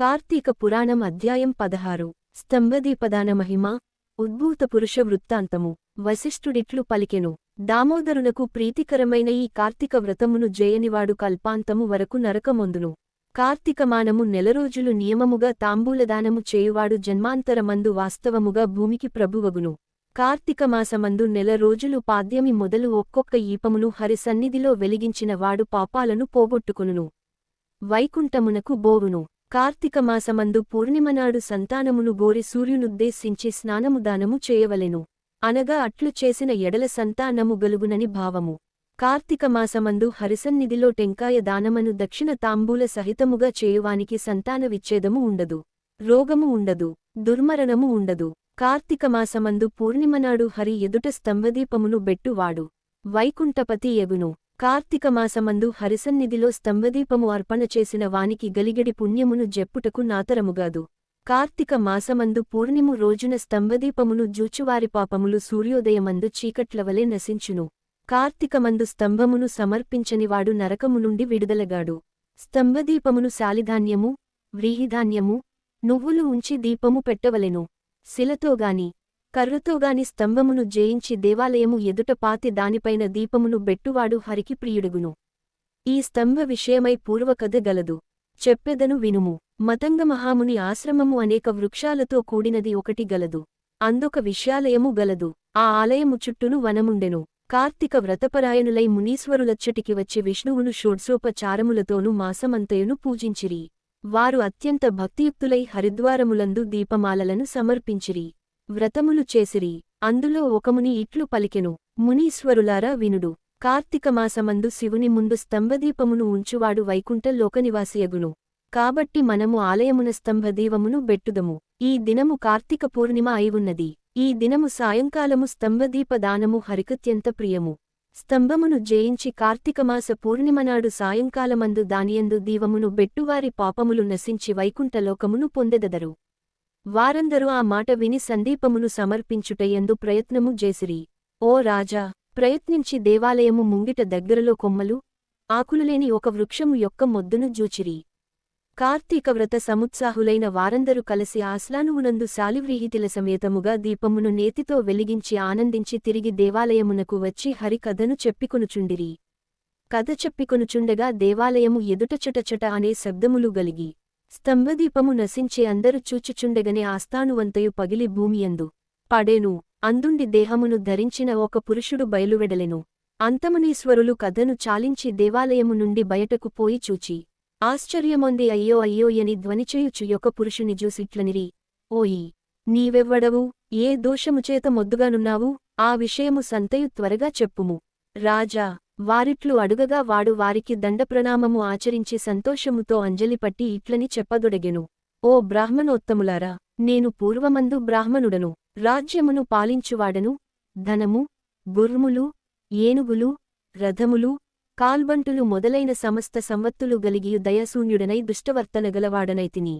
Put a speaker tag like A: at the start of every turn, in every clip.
A: కార్తీక పురాణం అధ్యాయం పదహారు. స్తంభదీపదాన మహిమ ఉద్భూత పురుష వృత్తాంతము. వశిష్ఠుడిట్లు పలికెను. దామోదరునకు ప్రీతికరమైన ఈ కార్తీక వ్రతమును జయనివాడు కల్పాంతము వరకు నరకమొందును. కార్తీకమానము నెలరోజులు నియమముగా తాంబూలదానము చేయువాడు జన్మాంతరమందు వాస్తవముగా భూమికి ప్రభువగును. కార్తీకమాసమందు నెల రోజులు పాద్యమి మొదలు ఒక్కొక్క ఈపమును హరిసన్నిధిలో వెలిగించిన వాడు పాపాలను పోగొట్టుకునును. వైకుంఠమునకు బోవును. కార్తీకమాసమందు పూర్ణిమనాడు సంతానమును గోరి సూర్యునుద్దేశించి స్నానము దానము చేయవలెను. అనగా అట్లు చేసిన ఎడల సంతానము గలుగునని భావము. కార్తీకమాసమందు హరిసన్నిధిలో టెంకాయ దానమను దక్షిణ తాంబూల సహితముగా చేయువానికి సంతానవిచ్ఛేదము ఉండదు. రోగము ఉండదు. దుర్మరణము ఉండదు. కార్తీకమాసమందు పూర్ణిమనాడు హరి ఎదుట స్తంభదీపమును బెట్టువాడు. వైకుంఠపతి ఎగును. కార్తీకమాసమందు హరిసన్నిధిలో స్తంభదీపము అర్పణ చేసిన వానికి గలిగడి పుణ్యమును జెప్పుటకు నాతరముగాదు. కార్తీక మాసమందు పూర్ణిము రోజున స్తంభదీపమును జూచువారి పాపములు సూర్యోదయమందు చీకట్లవలే నశించును. కార్తీకమందు స్తంభమును సమర్పించనివాడు నరకము నుండి విడుదలగాడు. స్తంభదీపమును శాలిధాన్యము వ్రీహిధాన్యము నువ్వులు ఉంచి దీపము పెట్టవలెను. శిలతోగాని కర్రతోగాని స్తంభమును జయించి దేవాలయము ఎదుట పాతి దానిపైన దీపమును బెట్టువాడు హరికి ప్రియుడుగును ఈ స్తంభ విషయమై పూర్వకథ గలదు. చెప్పెదను వినుము. మతంగ మహాముని ఆశ్రమము అనేక వృక్షాలతో కూడినది ఒకటి గలదు. అందొక విశ్యాలయము గలదు. ఆ ఆలయము చుట్టూను వనముండెను. కార్తీక వ్రతపరాయణులై మునీశ్వరులచ్చటికి వచ్చి విష్ణువును షోడ్సోపచారములతోనూ మాసమంతయును పూజించిరి. వారు అత్యంత భక్తియుక్తులై హరిద్వారములందు దీపమాలలను సమర్పించిరి. వ్రతములు చేసిరి. అందులో ఒకముని ఇట్లు పలికెను. మునీశ్వరులారా వినుడు. కార్తీకమాసమందు శివుని ముందు స్తంభదీపమును ఉంచువాడు వైకుంఠ లోకనివాసియగును. కాబట్టి మనము ఆలయమున స్తంభదీవమును బెట్టుదము. ఈ దినము కార్తీక పూర్ణిమ అయివున్నది ఈ దినము సాయంకాలము స్తంభదీప దానము హరికత్యంత ప్రియము. స్తంభమును జయించి కార్తీకమాస పూర్ణిమనాడు సాయంకాలమందు దానియందు దీవమును బెట్టువారి పాపములు నశించి వైకుంఠలోకమును పొందెదరు. వారందరూ ఆ మాట విని సందీపమును సమర్పించుటయందు ప్రయత్నము చేసిరి ఓ రాజా ప్రయత్నించి దేవాలయము ముంగిట దగ్గరలో కొమ్మలు ఆకులులేని ఒక వృక్షము యొక్క మొద్దును జూచిరి. కార్తీక వ్రత సముత్సాహులైన వారందరూ కలిసి ఆశ్లానువునందు శాలివ్రీహితిల సమేతముగా దీపమును నేతితో వెలిగించి ఆనందించి తిరిగి దేవాలయమునకు వచ్చి హరికథను చెప్పికొనుచుండిరి. కథ చెప్పికొనుచుండగా దేవాలయము ఎదుటచటచట అనే శబ్దములు గలిగి స్తంభదీపము నశించే అందరు చూచుచుండగనే ఆస్థానువంతయు పగిలి భూమియందు పడేను. అందుండి దేహమును ధరించిన ఒక పురుషుడు బయలువెడలెను. అంతమునీశ్వరులు కథను చాలించి దేవాలయము నుండి బయటకు పోయి చూచి ఆశ్చర్యమొంది అయ్యో అయ్యో అని ధ్వనిచేయుచు యొక్క పురుషుని జూసిట్లనిరి. ఓయి నీవెవ్వడవు? ఏ దోషముచేత మొద్దుగానున్నావు? ఆ విషయము సంతయు త్వరగా చెప్పుము. రాజా వారిట్లు అడుగగా వాడు వారికి దండప్రణామము ఆచరించి సంతోషముతో అంజలిపట్టి ఇట్లని చెప్పదొడగెను. ఓ బ్రాహ్మణోత్తములారా నేను పూర్వమందు బ్రాహ్మణుడను రాజ్యమును పాలించువాడను. ధనము గుర్ములు ఏనుగులు రథములు కాల్బంటులు మొదలైన సమస్త సంవత్తులు గలిగి దయశూన్యుడనై దుష్టవర్తనగలవాడనైతిని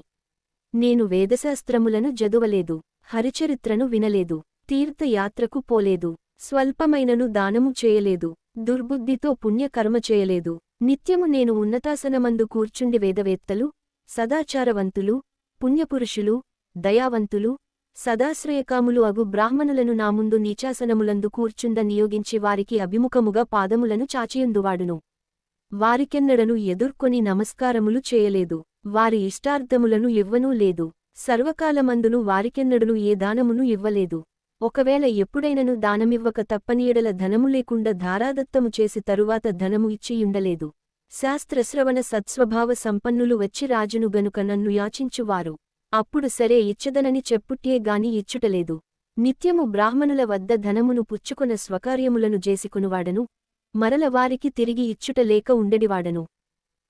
A: నేను వేదశాస్త్రములను జదువలేదు హరిచరిత్రను వినలేదు తీర్థయాత్రకు పోలేదు స్వల్పమైనను దానము చేయలేదు. దుర్బుద్ధితో పుణ్యకర్మ చేయలేదు. నిత్యము నేను ఉన్నతాసనమందు కూర్చుండి వేదవేత్తలు సదాచారవంతులు పుణ్యపురుషులు దయావంతులు సదాశ్రయకాములు అగు బ్రాహ్మణులను నా ముందు నీచాసనములందు కూర్చుండ నియోగించి వారికి అభిముఖముగా పాదములను చాచియందువాడును వారికెన్నడను ఎదుర్కొని నమస్కారములు చేయలేదు. వారి ఇష్టార్థములను ఇవ్వనూ లేదు. సర్వకాలమందును వారికెన్నడను ఏ దానమును ఇవ్వలేదు. ఒకవేళ ఎప్పుడైనను దానమివ్వక తప్పనీయడల ధనము లేకుండా ధారాదత్తము చేసి తరువాత ధనము ఇచ్చియుండలేదు. శాస్త్రశ్రవణ సత్స్వభావ సంపన్నులు వచ్చి రాజును గనుక నన్ను యాచించువారు. అప్పుడు సరే ఇచ్చదనని చెప్పుట్టే గాని ఇచ్చుటలేదు. నిత్యము బ్రాహ్మణుల వద్ద ధనమును పుచ్చుకొన స్వకార్యములను జేసికొనువాడను మరల వారికి తిరిగి ఇచ్చుట లేక ఉండడివాడను.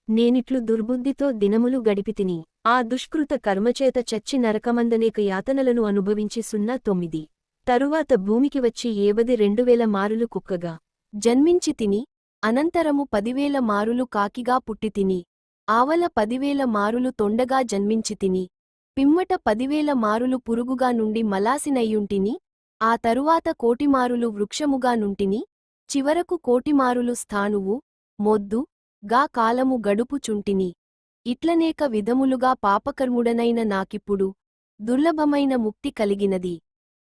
A: నేనిట్లు దుర్బుద్ధితో దినములు గడిపితిని. ఆ దుష్కృత కర్మచేత చచ్చి నరకమందనేక యాతనలను అనుభవించి సున్నా తొమ్మిది. తరువాత భూమికి వచ్చి ఏబది రెండువేల మారులు కుక్కగా. జన్మించి తిని అనంతరము పదివేల మారులు కాకిగా పుట్టి తిని ఆవల పదివేల మారులు తొండగా జన్మించి తిని పిమ్మట పదివేల మారులు పురుగుగా నుండి మలాసినయ్యుంటిని ఆ తరువాత కోటిమారులు వృక్షముగా నుంటిని చివరకు కోటిమారులు స్థానువు మొద్దు గా కాలము గడుపుచుంటిని. ఇట్లనేక విధములుగా పాపకర్ముడనైన నాకిప్పుడు దుర్లభమైన ముక్తి కలిగినది.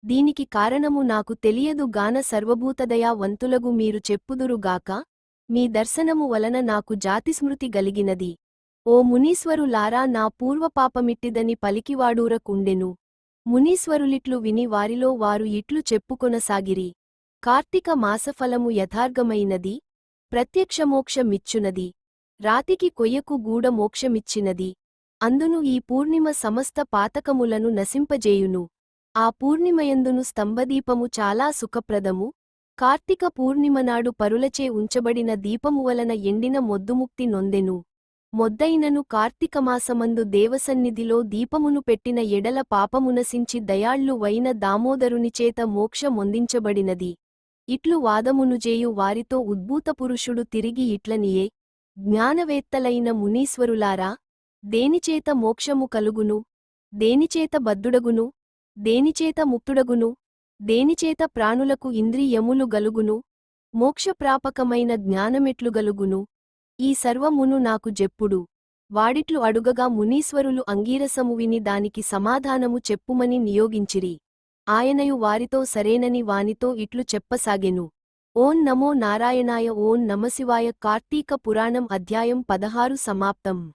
A: దీనికి కారణము నాకు తెలియదు గాన సర్వభూతదయా వంతులగు మీరు చెప్పుదురుగాక మీ దర్శనము వలన నాకు జాతిస్మృతి గలిగినది. ఓ మునీశ్వరులారా నా పూర్వపాపమిట్టిదని పలికివాడూరకుండెను. మునీశ్వరులిట్లు విని వారిలో వారు ఇట్లు చెప్పుకొనసాగిరి. కార్తీక మాసఫలము యథార్గమైనది ప్రత్యక్షమోక్షమిచ్చునది. రాతికి కొయ్యకు గూడ మోక్షమిచ్చినది అందును ఈ పూర్ణిమ సమస్త పాతకములను నశింపజేయును. ఆ పూర్ణిమయందును స్తంభదీపము చాలా సుఖప్రదము. కార్తీక పూర్ణిమనాడు పరులచే ఉంచబడిన దీపము వలన ఎండిన మొద్దుముక్తి నొందెను. మొద్దైనను కార్తీకమాసమందు దేవసన్నిధిలో దీపమును పెట్టిన ఎడల పాపమునసించి దయాళ్ళు వైన దామోదరునిచేత మోక్షమొందించబడినది ఇట్లు వాదమునుజేయు వారితో ఉద్భూతపురుషుడు తిరిగి ఇట్లనియే జ్ఞానవేత్తలైన మునీశ్వరులారా దేనిచేత మోక్షము కలుగును? దేనిచేత బద్దుడగును దేనిచేత ముక్తుడగును? దేనిచేత ప్రాణులకు ఇంద్రియములు గలుగును? మోక్షప్రాపకమైన జ్ఞానమెట్లు గలుగును? ఈ సర్వమును నాకు జెప్పుడు. వాడిట్లు అడుగగా మునీశ్వరులు అంగీరసము విని దానికి సమాధానము చెప్పుమని నియోగించిరి. ఆయనయు వారితో సరేనని వానితో ఇట్లు చెప్పసాగెను. ఓం నమో నారాయణాయ ఓం నమశివాయ కార్తీక పురాణం అధ్యాయం పదహారు సమాప్తం.